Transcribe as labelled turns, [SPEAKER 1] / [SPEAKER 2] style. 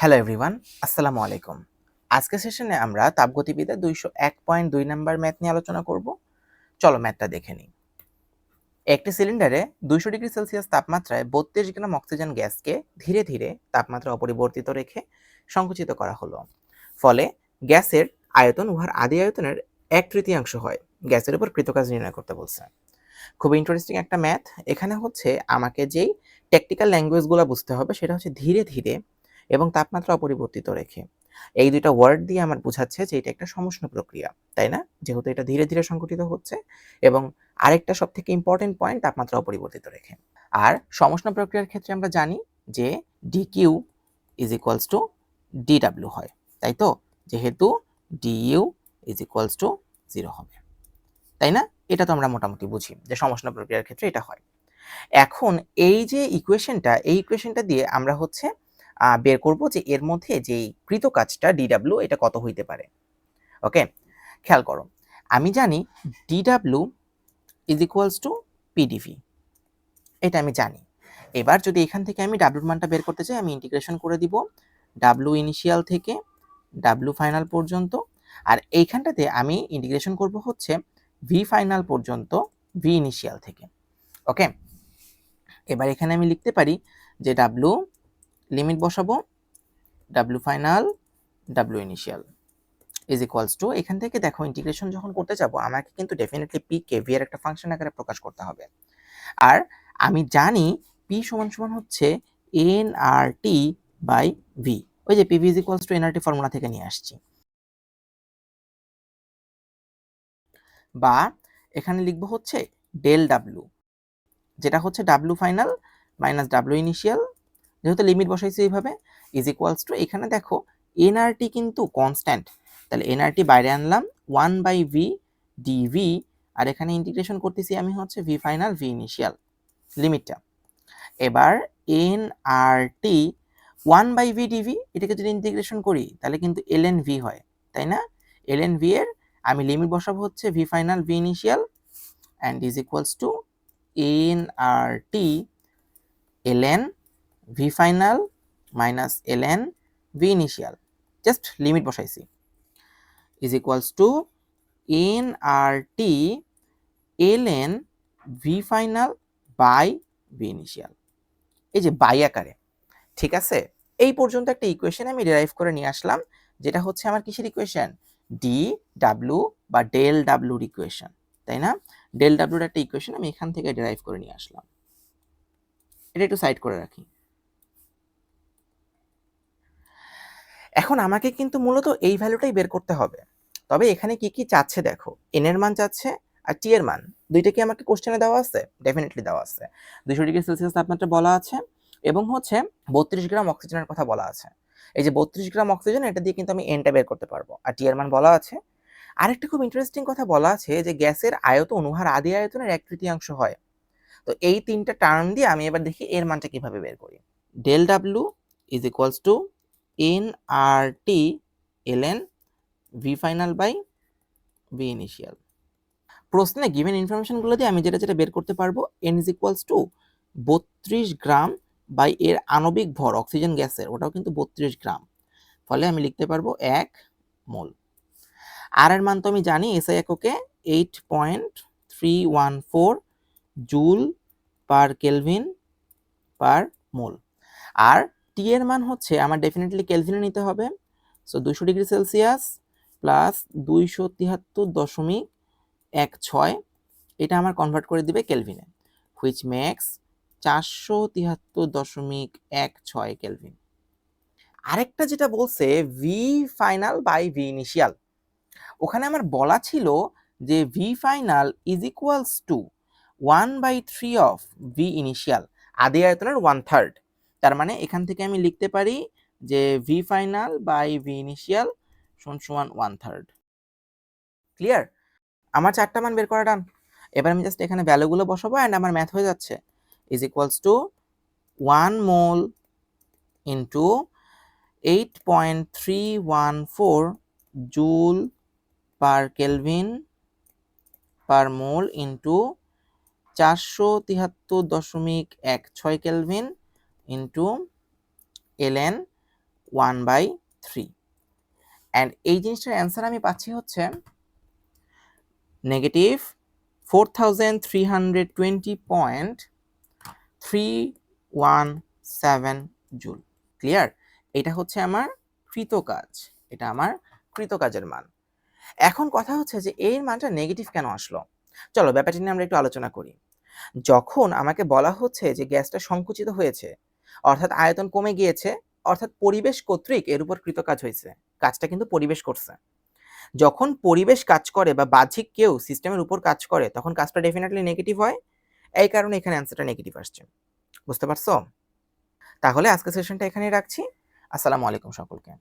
[SPEAKER 1] Hello everyone আসসালামু আলাইকুম আজকে সেশনে আমরা তাপগতিবিদ্যা দুইশো এক পয়েন্ট দুই নাম্বার ম্যাথ নিয়ে আলোচনা করব। চলো ম্যাথটা দেখে নিই। একটি সিলিন্ডারে দুইশো ডিগ্রি সেলসিয়াস তাপমাত্রায় বত্রিশ গ্রাম অক্সিজেন গ্যাসকে ধীরে ধীরে তাপমাত্রা অপরিবর্তিত রেখে সংকুচিত করা হলো। ফলে গ্যাসের আয়তন উহার আদি আয়তনের এক তৃতীয়াংশ হয়। গ্যাসের উপর কৃতকাজ নির্ণয় করতে বলছে। খুব ইন্টারেস্টিং একটা ম্যাথ এখানে হচ্ছে আমাকে যেই টেকনিক্যাল ল্যাঙ্গুয়েজগুলো বুঝতে হবে, সেটা হচ্ছে ধীরে ধীরে এবং তাপমাত্রা অপরিবর্তিত রেখে। এই দুইটা ওয়ার্ড দিয়ে আমার বোঝাচ্ছে যে এটা একটা সমষ্ণ প্রক্রিয়া, তাই না? যেহেতু এটা ধীরে ধীরে সংঘটিত হচ্ছে এবং আরেকটা সব থেকে ইম্পর্টেন্ট পয়েন্ট তাপমাত্রা অপরিবর্তিত রেখে। আর সমষ্ণ প্রক্রিয়ার ক্ষেত্রে আমরা জানি যে D Q is equals to D W হয়, তাই তো? যেহেতু D U is equals to zero হবে, তাই না? এটা তো আমরা মোটামুটি বুঝি যে সমষ্ণ প্রক্রিয়ার ক্ষেত্রে এটা হয়। এখন এই যে ইকুয়েশনটা এই ইকুয়েশনটা দিয়ে আমরা হচ্ছে বের করব যে এর মধ্যে যে কৃত কাজটা ডিডাব্লিউ এটা কত হইতে পারে। ওকে খেয়াল করো, আমি জানি DW is equals to PDV এটা আমি জানি। এবার যদি এখান থেকে আমি ডাব্লুর মানটা বের করতে চাই, আমি ইন্টিগ্রেশন করে দিব ডাব্লু ইনিশিয়াল থেকে ডাব্লু ফাইনাল পর্যন্ত। আর এইখানটাতে আমি ইন্টিগ্রেশন করব হচ্ছে ভি ফাইনাল পর্যন্ত ভি ইনিশিয়াল থেকে। ওকে এবার এখানে আমি লিখতে পারি যে ডাব্লু লিমিট বসাবো W final W initial is equals to এখান থেকে দেখো ইন্টিগ্রেশন যখন করতে যাব, আমাকে কিন্তু ডেফিনেটলি পি কে ভি একটা ফাংশন আকারে প্রকাশ করতে হবে। আর আমি জানি পি সমান সমান হচ্ছে N R T by V ওই যে PV is equals to NRT formula থেকে নিয়ে আসছি। বা এখানে লিখব হচ্ছে ডেল ডাব্লু যেটা হচ্ছে W final minus W initial যেহেতু লিমিট বসাইছি এইভাবে ইজ ইকুয়ালস টু এখানে দেখো এনআরটি কিন্তু কনস্ট্যান্ট তাহলে এনআরটি বাইরে আনলাম one by V D V এখানে ইন্টিগ্রেশন করতেছি আমি হচ্ছে ভি ফাইনাল ভি ইনিশিয়াল লিমিটটা এবার N R T one by V DV এটাকে যদি ইন্টিগ্রেশন করি, তাহলে কিন্তু এল এন ভি হয়, তাই না? এল এন ভি এর আমি লিমিট বসাবো হচ্ছে V final V initial and is equals to N R T L N V final minus L N V initial just limit বসাইছি। Is equals to N R T L N V final by V initial এই যে by আকারে। ঠিক আছে? এই পর্যন্ত একটা equation আমি ডেরাইভ করে নিয়ে আসলাম, যেটা হচ্ছে আমার কিসের ইকুয়েশন ডি ডাব্লু বা ডেল ডাব্লুর ইকুয়েশন তাই না? ডেল ডাব্লুর একটা ইকুয়েশন আমি এখান থেকে ডেরাইভ করে নিয়ে আসলাম। এটা একটু সাইড করে রাখি। এখন আমাকে কিন্তু মূলত এই ভ্যালুটাই বের করতে হবে। তবে এখানে কি কি চাচ্ছে দেখো? এন এর মান চাচ্ছে আর টি এর মান। দুইটা কি আমাকে কোশ্চেনে দেওয়া আছে? ডেফিনেটলি দেওয়া আছে। দুইশো ডিগ্রি সেলসিয়াস তাপমাত্রা বলা আছে এবং হচ্ছে বত্রিশ গ্রাম অক্সিজেনের কথা বলা আছে। এই যে বত্রিশ গ্রাম অক্সিজেন, এটা দিয়ে কিন্তু আমি এনটা বের করতে পারব। আর টি এর মান বলা আছে। আরেকটা খুব ইন্টারেস্টিং কথা বলা আছে যে গ্যাসের আয়তন, উহার আদি আয়তনের এক তৃতীয়াংশ হয়। তো এই তিনটা টার্ম দিয়ে আমি এবার দেখি এর মানটা কীভাবে বের করি। Del W is equals to N R T, L N, V final by V initial. প্রশ্নে গিভেন ইনফরমেশনগুলো দিয়ে আমি যেটা যেটা বের করতে পারব, এন ইজ ইকুয়ালস টু বত্রিশ গ্রাম বাই এর আণবিক ভর, অক্সিজেন গ্যাসের, ওটাও কিন্তু বত্রিশ গ্রাম। ফলে আমি লিখতে পারব এক মোল। আর এর মান তো আমি জানি এসআই এককে eight point three one four joule per kelvin per mole. আর টি এর মান হচ্ছে আমার ডেফিনেটলি কেলভিনে নিতে হবে। সো দুইশো ডিগ্রি সেলসিয়াস প্লাস দুইশো তিয়াত্তর দশমিক এক ছয়, এটা আমার কনভার্ট করে দিবে কেলভিনে হুইচ ম্যাক্স চারশো তিয়াত্তর দশমিক এক ছয় কেলভিন আরেকটা যেটা বলছে V final by V initial ওখানে আমার বলা ছিল যে V final is equals to one by three of V initial আদি আয়তনের ওয়ান থার্ড তার মানে এখান থেকে আমি লিখতে পারি যে V final by V initial সমান সমান ওয়ান থার্ড ক্লিয়ার আমার চারটা মান বের করা ডান এবার আমি জাস্ট এখানে ভ্যালুগুলো বসাবো অ্যান্ড আমার ম্যাথ হয়ে যাচ্ছে। Is equals to one mole into eight point three one four joule per kelvin per mole into চারশো তিয়াত্তর দশমিক এক ছয় kelvin into LN one by three and এই জিনিসটার অ্যান্সার আমি পাচ্ছি হচ্ছে negative four thousand three hundred twenty point three one seven joule clear এটা হচ্ছে আমার কৃতকাজ এটা আমার কৃতকাজের মান। এখন কথা হচ্ছে যে এর মানটা নেগেটিভ কেন আসলো? চলো, ব্যাপারটা নিয়ে আমরা একটু আলোচনা করি। যখন আমাকে বলা হচ্ছে যে গ্যাসটা সংকুচিত হয়েছে অর্থাৎ আয়তন কমে গিয়েছে, অর্থাৎ পরিবেশ কর্তৃক এর উপর কৃতকাজ হয়েছে। কাজটা কিন্তু পরিবেশ করছে। যখন পরিবেশ কাজ করে বা বাহ্যিক কেউ সিস্টেমের উপর কাজ করে, তখন কাজটা ডেফিনেটলি নেগেটিভ হয়। এই কারণে এখানে অ্যান্সারটা নেগেটিভ আসছে। বুঝতে পারছ? তাহলে আজকে সেশনটা এখানেই রাখছি। আসসালামু আলাইকুম সকলকে।